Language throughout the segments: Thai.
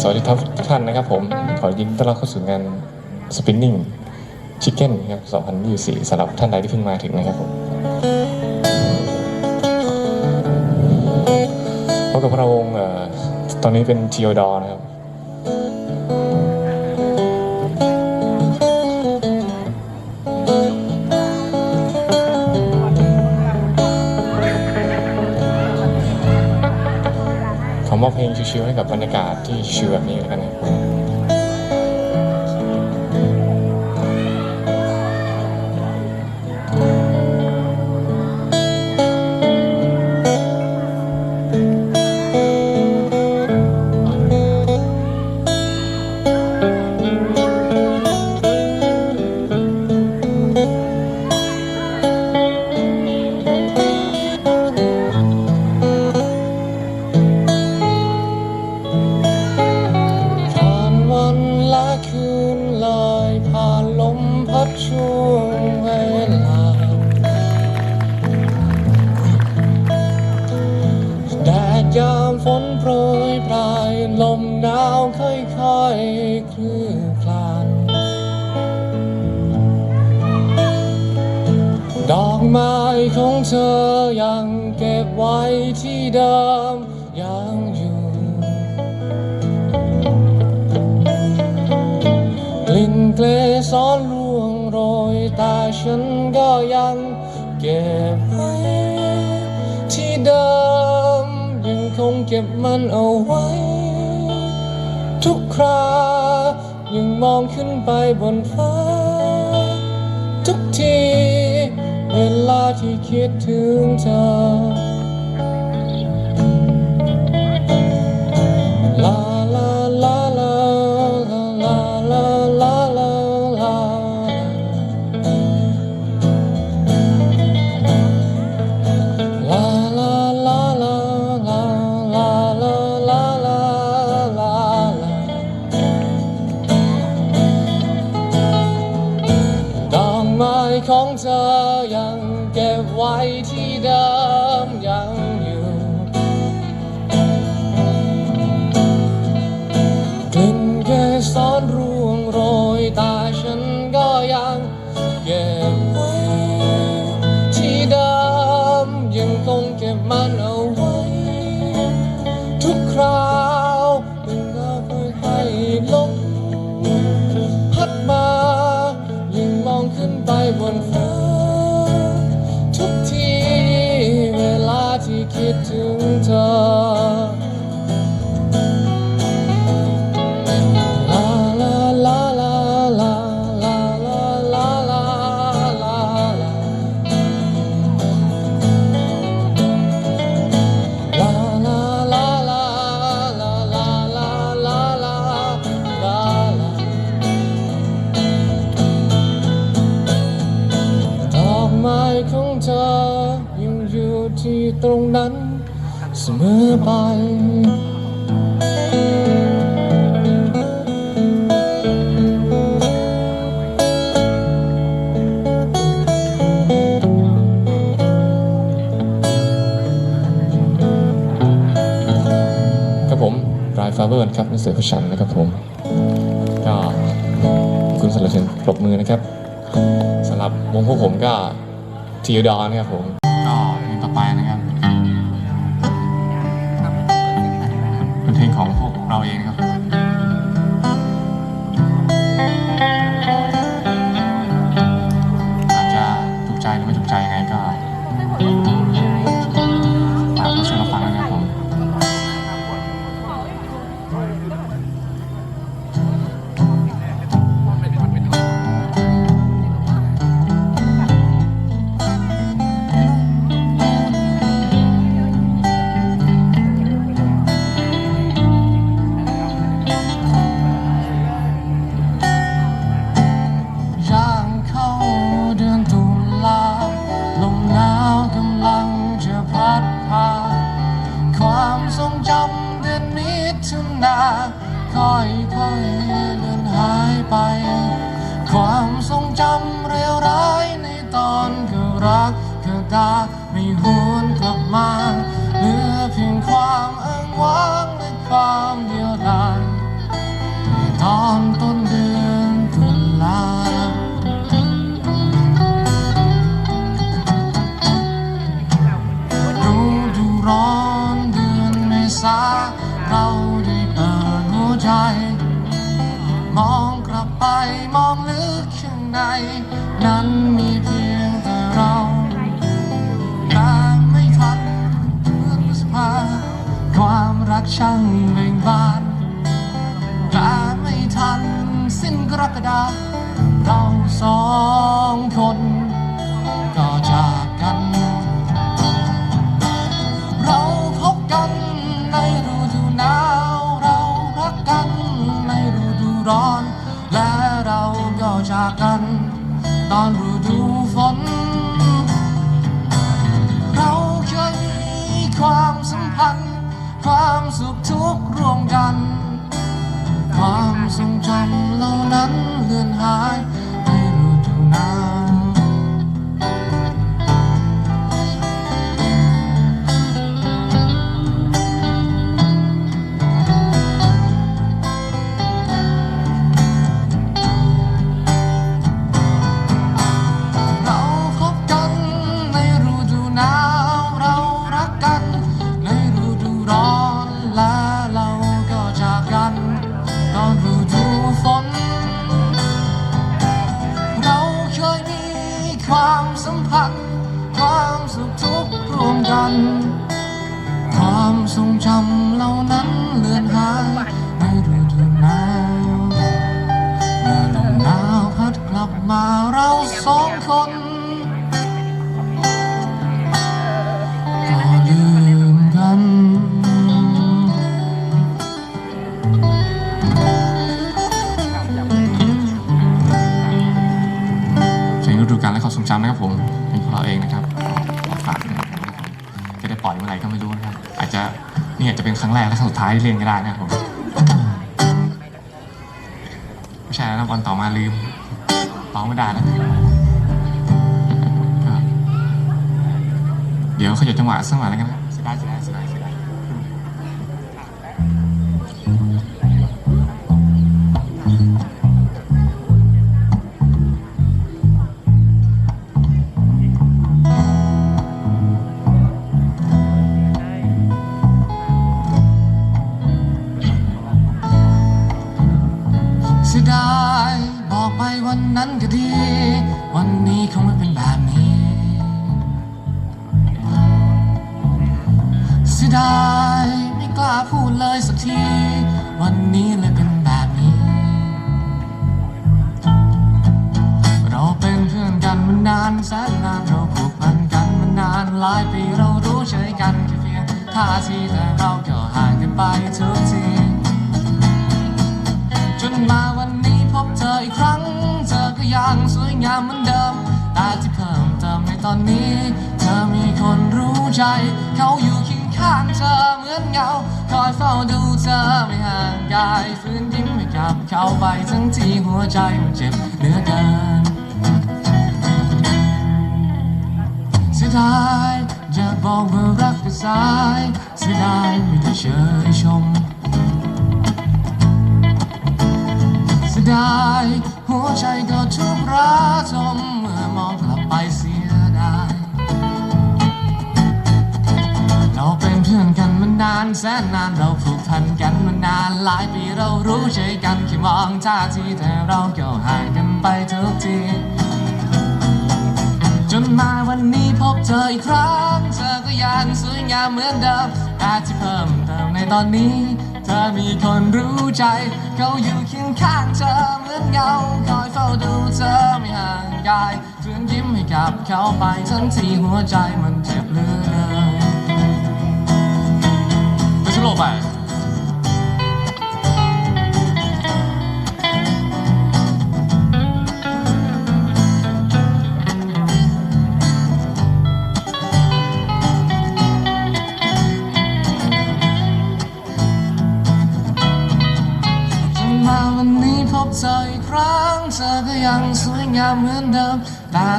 สวัสดีครับทุกท่านนะครับผม ขอยินต้อนรับเข้าสู่งาน Spinning Chicken ครับ 2024สำหรับท่านใดที่เพิ่งมาถึงนะครับผมพบกับพระวงค์ตอนนี้เป็นทีโอดอนะครับ มอบเพลงชิวๆให้กับบรรยากาศที่ชิวแบบนี้แล้วกันนะ ยามฝนโปรยปลาย ลมหนาวค่อยๆคลื่นคลาน ดอกไม้ของเธอยังเก็บไว้ที่เดิมยังอยู่ กลิ่นเกสรร่วงโรย แต่ฉันก็ยังเก็บไว้ งคงเก็บมันเอาไว้ ทุกครายังมองขึ้นไปบนฟ้า ทุกที เวลาที่คิดถึงเธอ เวิร์ครับมิสเสือผู้ชันนะครับผม ก็คุณสรเชนปรบมือนะครับสำหรับวงพวกผมก็ทีดอนนะครับผม ก็เพลงต่อไปนะครับ รั้งแรกและครั้งสุดท้ายที่เล่นก็ได้นะครับผมไม่ใช่แล้วนะวันต่อมาลืมร้องไม่ได้แล้วเดี๋ยวเขาจะจังหวะสักหน่อยแล้วกันนะ ท่าทีแต่เราก็ห่างกันไปทุกทีจนมาวันนี้พบเธออีกครั้ง เธอก็ยังสวยงามเหมือนเดิม แต่ที่เพิ่มเติมในตอนนี้ เธอมีคนรู้ใจ เขาอยู่เคียงข้างเธอเหมือนเงา คอยเฝ้าดูเธอไม่ห่างกายฟื้นยิ้มให้กับเขาไปทั้งที่หัวใจมันเจ็บเหลือเกินเสียดาย อยาบอกว่ารักแต่สายเสียดายไม่ได้เชยชมเสียดายหัวใจก็ทุกระทมเมื่อมองกลับไปเสียดายเราเป็นเพื่อนกันมานานแสนนานเราผูกพันกันมานานหลายปีเรารู้ใจกันแค่มองท่าทีแต่เราก็ห่างกันไปทุกที นมาวันนี้พบเธออีกครั้ง เธอก็ยังสวยงามเหมือนเดิมแต่ที่เพิ่มเติมในตอนนี้ เธอมีคนรู้ใจ เขาอยู่เคียงข้างเธอเหมือนเงา คอยเฝ้าดูเธอไม่ห่างกายฟื้นยิ้มให้กับเขาไปทั้งที่หัวใจมันเจ็บเหลือเกินไปสโลไป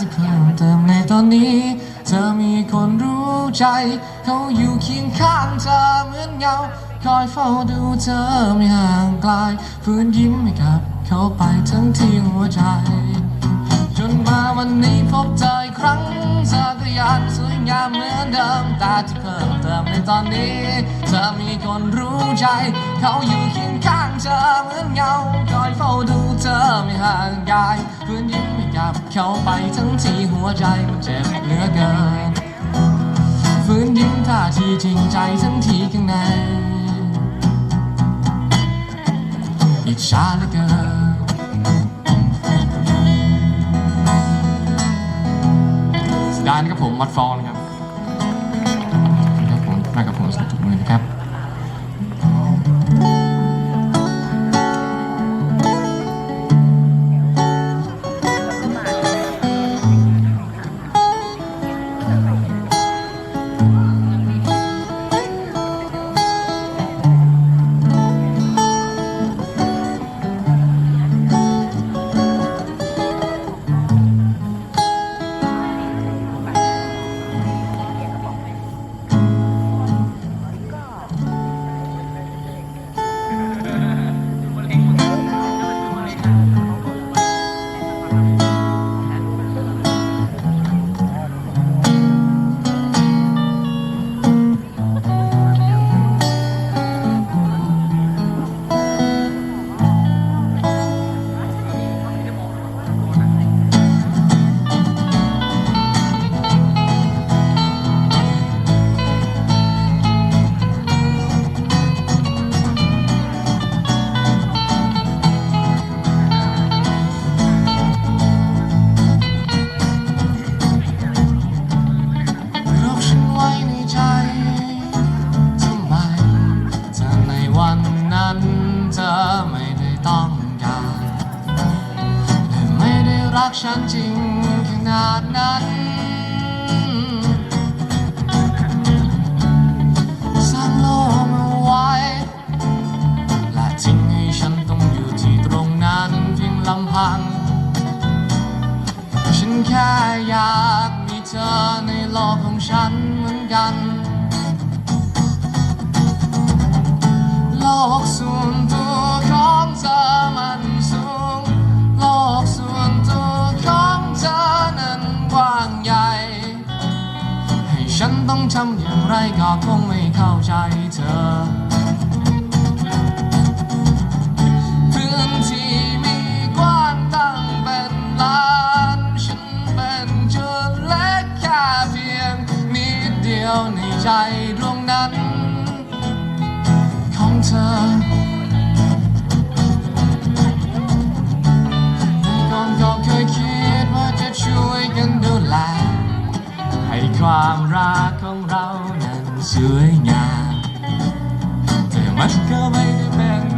ที่เพิ่มเติมในตอนนี้ เธอมีคนรู้ใจ เขาอยู่เคียงข้างเธอเหมือนเงา คอยเฝ้าดูเธอไม่ห่างไกลฟื้นยิ้มให้กับเขาไปทั้งที่หัวใจ จนมาวันนี้พบเธออีกครั้งเธอก็ยังสวยงามเหมือนเดิมแต่ที่เพิ่มเติม ในตอนนี้เธอมีคนรู้ใจ เขาอยู่เคียงข้างเธอเหมือนเงาคอยเฝ้าดูเธอไม่ห่างกายคืนยิ้มให้กับเขาไปทั้งที่หัวใจมันเจ็บเหลือเกินฝืนยิ้มท่าทีจริงใจทั้งที่ข้างในอิจฉาเหลือเกินด้านครับผมมัดฟองนะครับ ส กฉันจริงขนาดนั้นสร้างโลกเอาไว้ และทิ้งให้ฉันต้องอยู่ที่ตรงนั้นเพียงลำพัง ฉันแค่อยากมีเธอในโลกของฉันเหมือนกัน โลกส่วนตัวของเธอมันสูงโลก ฉันต้องทำอย่างไรก็คงไม่เข้าใจเธอ พื้นที่มีกว้างตั้งเป็นล้าน ฉันเป็นจุดเล็กแค่เพียงนิดเดียวในใจ ความรักของเรานั้นสวยงามแต่มันก็ไม่ได้เป็น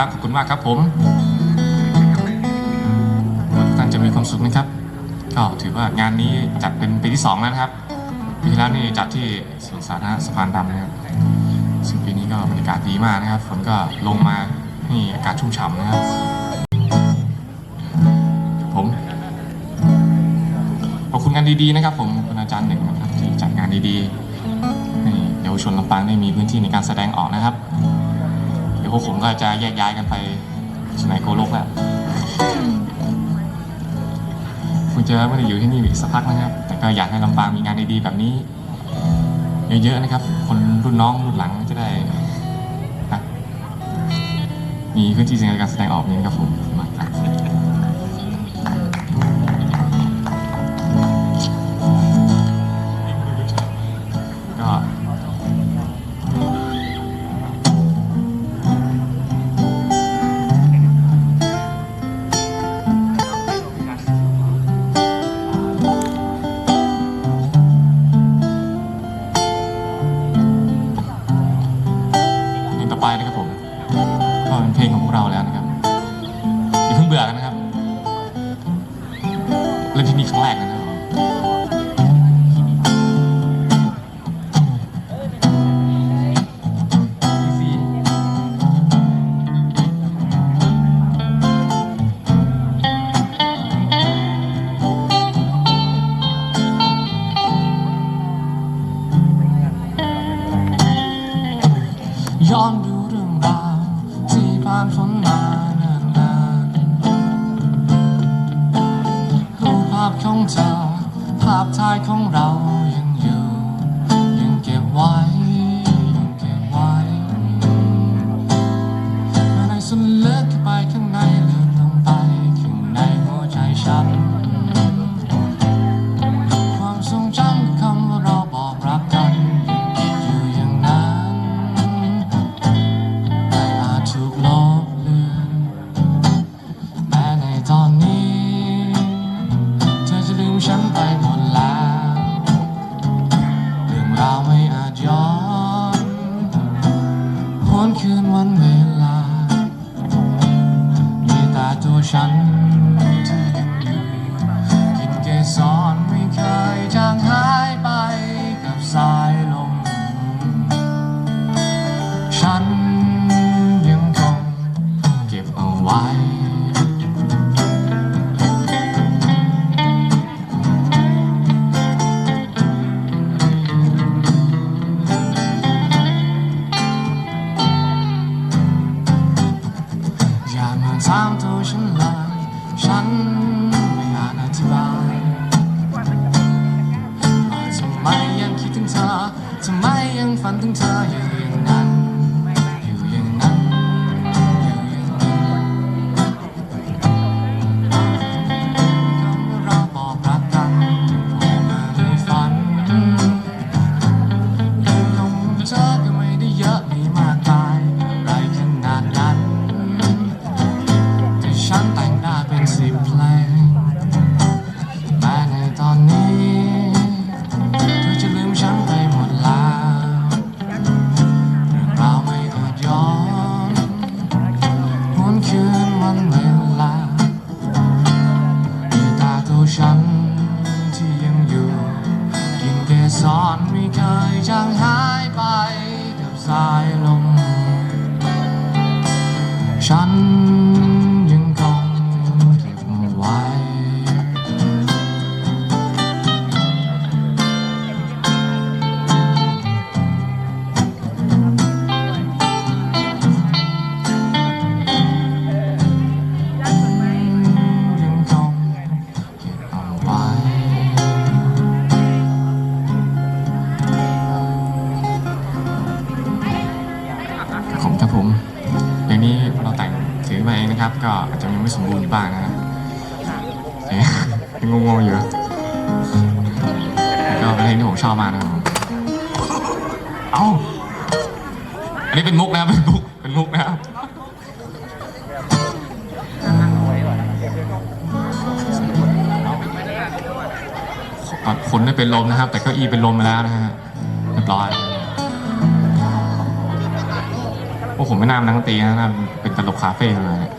ครับ ขอบคุณมากครับผมหวังทุกท่านจะมีความสุขนะครับ ก็ถือว่างานนี้จัดเป็นปีที่สองแล้วนะครับปีที่แล้วนี่จัดที่สวนสาธารณะสะพานดำนะครับซึ่งปีนี้ก็บรรยากาศดีมากนะครับฝนก็ลงมาให้อากาศชุ่มฉ่ำนะครับ ผมขอบคุณงานดีๆนะครับ ผมคุณอาจารย์หนึ่งนะครับที่จัดงานดีๆให้เยาวชนลำปางได้มีพื้นที่ในการแสดงออกนะครับ ยวพวกผมก็จะแยกย้ายกันไปสมัยโกโลกแล้วคุณเจอไม่ได้อยู่ที่นี่อีกสักพักนะครับ แต่ก็อยากให้ลำปางมีงานดีๆแบบนี้ เยอะๆนะครับ คนรุ่นน้องรุ่นหลังจะได้มีพื้นที่ในการแสดงออกนี้ครับผม sun ก็เป็นเพลงที่ผมชอบมากนะครับเอาอันนี้เป็นมุกนะเป็นมุก เป็นมุกนะครับ คนได้เป็นลมนะครับ แต่เก้าอี้เป็นลมไปแล้วนะฮะเรียบร้อยพวกผมไม่น่ามนักนตีนะน่าเป็นตลกคาเฟ่อเลย